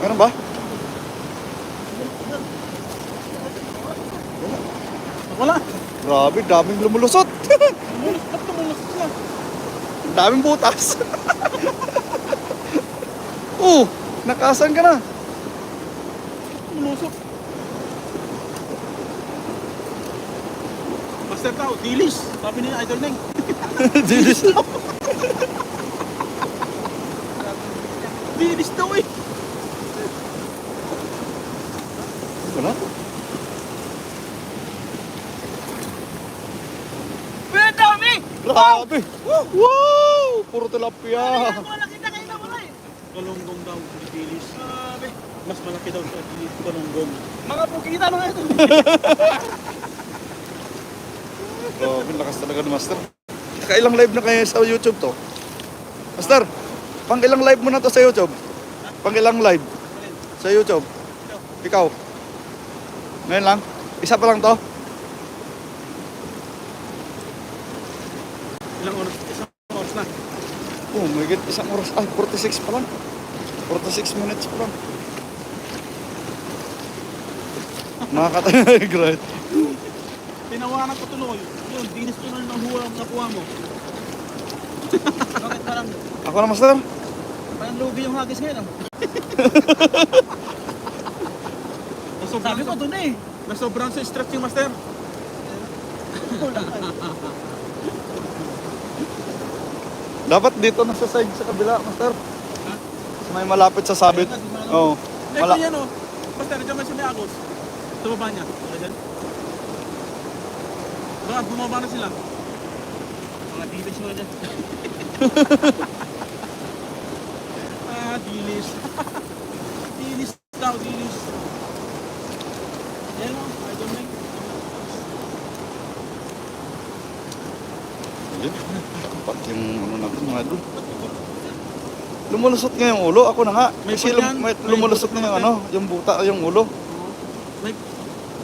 Meron ba? Wala. Grabe, daming lumulusot. Ba't tumulos sila? daming butas. oh, nakasan ka na. Tumulusok. Master tao, dilis. Sabi ni Idol Neng. Dilis lang. Dilis daw eh. Grabe. Wow! Puro tilapia. Na eh. Kalunggong daw, hindi dilis. Sabi. Mas malaki daw sa dilis kalunggong. Mga pukita mga ito. Grabe, lakas talaga ni Master. Nakailang live na kayo sa YouTube to? Master, pang ilang live mo na to sa YouTube? Pang ilang live sa YouTube? Ikaw? Ngayon lang? Isa pa lang to? Ilang oras? Isang oras na. Oh my God, isang oras. Ay, 46 pa lang. 46 minutes pa lang. Nakakatayo. Grabe. Tinawanan ko tuloy. Yun, dinis tuloy ng huwa nakuha mo. Bakit parang, Ako na, Master. parang lugi yung hagis ngayon ah? Sabi ko doon eh. Nasobrang sa stretching master. Dapat dito na sa side sa kabila, Master. Sa may malapit sa sabit. Oo. Oh, Next Mala- yan oh. Master, nandiyan man si May Agos. Tumaba niya. Wala dyan. Baka bumaba na sila. Mga dilis mo dyan. ah, dilis daw, dilis. Yan o, I don't like. Ayun. Tapat yung ano natin mga idol. Lumulusot nga yung ulo. Ako na nga. May Kasi lum- may May lumulusot na yung ano, yung buta, yung ulo. Like,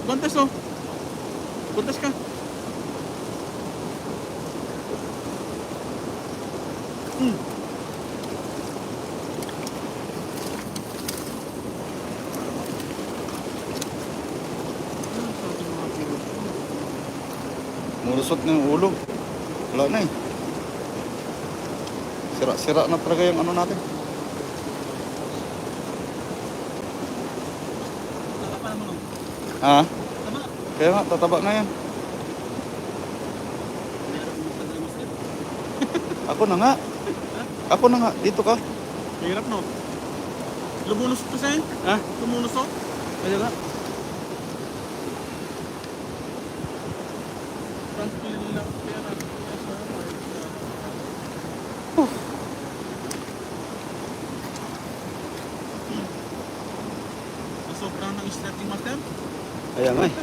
buntas oh. Buntas ka. Hmm. Lumulusot na yung ulo. Wala na eh. Sira-sira na talaga yung ano natin. Pa. Ha? Kaya nga, tataba na yan. Eh. Ako na nga. Ako na nga. Dito ka. Hirap no. Lumulusot ka sa'yo? Ha? Lumulusot? Kaya nga. Franklin lang. Sobrang ng stretching master. Kaya nga eh.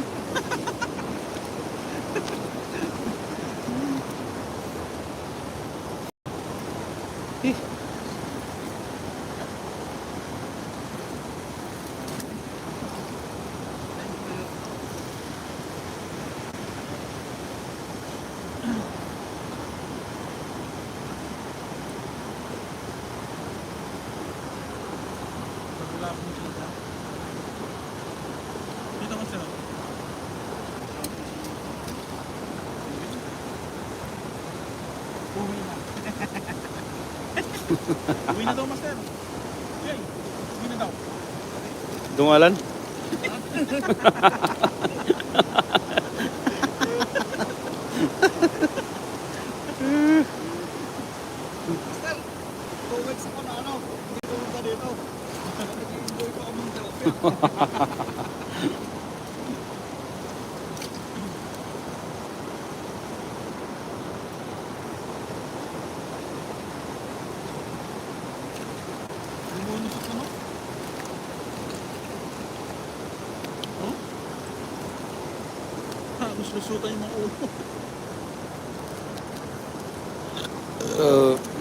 Akong kita. Dito master. Uwi na. Uwi na daw master. Yay. Uwi na daw. Dungalan? Master, two weeks ako na ano, hindi pumunta dito. Nag-enjoy ko kaming tilapia. Lumunusot na no? Oh? Halos lusutan yung mga ulo. Uh,